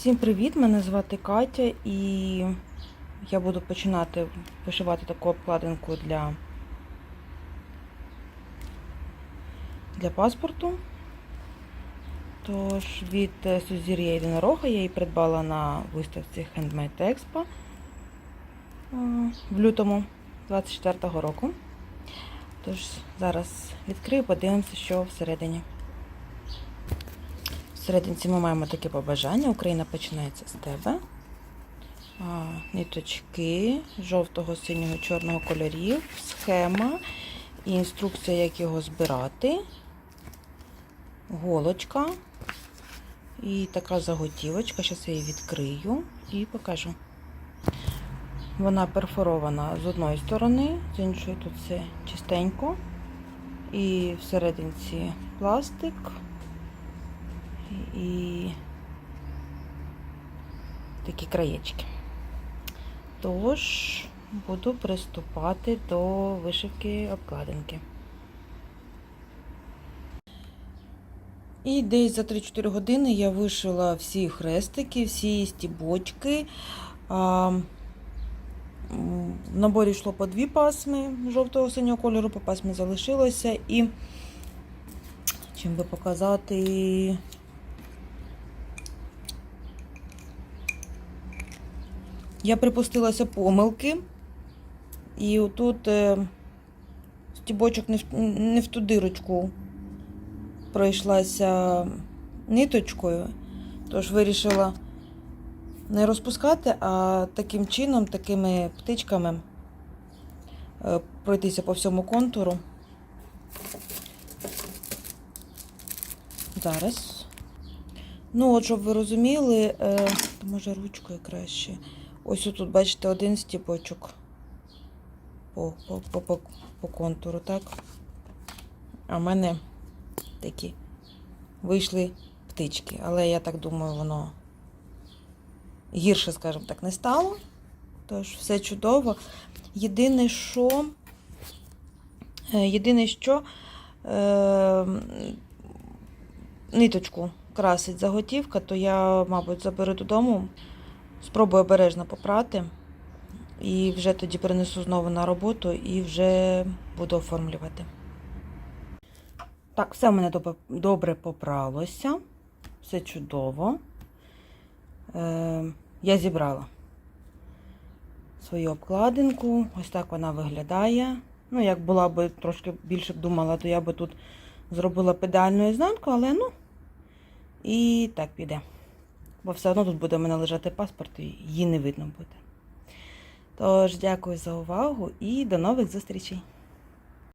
Всім привіт! Мене звати Катя і я буду починати вишивати таку обкладинку для, для паспорту. Тож від е, Сузір'я Єдинорога я її придбала на виставці Handmade Expo е, в лютому 24-го року. Тож зараз відкрию, подивимося, що всередині. Всерединці ми маємо таке побажання. Україна починається з тебе. А, ниточки жовтого, синього, чорного кольорів, схема і інструкція, як його збирати, голочка і така заготівочка. Зараз я її відкрию і покажу. Вона перфорована з одної сторони, з іншої тут все чистенько. І всерединці пластик і такі краєчки. Тож буду приступати до вишивки обкладинки. І десь за 3-4 години я вишила всі хрестики, всі стібочки. В наборі йшло по дві пасми жовтого синього кольору, по пасмі залишилося. І чим би показати. Я припустилася помилки, і отут е, стібочок не в, ту дирочку пройшлася ниточкою, тож вирішила не розпускати, а таким чином, такими птичками е, пройтися по всьому контуру. Зараз. Ну, от, щоб ви розуміли, е, може ручкою краще. Ось тут, бачите, один стіпочок по, по, по, по, контуру, так? А в мене такі вийшли птички. Але я так думаю, воно гірше, скажімо так, не стало. Тож все чудово. Єдине, що, е, єдине, що е, ниточку красить заготівка, то я, мабуть, заберу додому. Спробую обережно попрати. І вже тоді перенесу знову на роботу і вже буду оформлювати. Так, все в мене добре попралося. Все чудово. Е, я зібрала свою обкладинку. Ось так вона виглядає. Ну, як була би трошки більше б думала, то я би тут зробила педальну ізнанку, але ну, і так піде. Бо все одно тут буде в мене лежати паспорт, і її не видно буде. Тож, дякую за увагу і до нових зустрічей!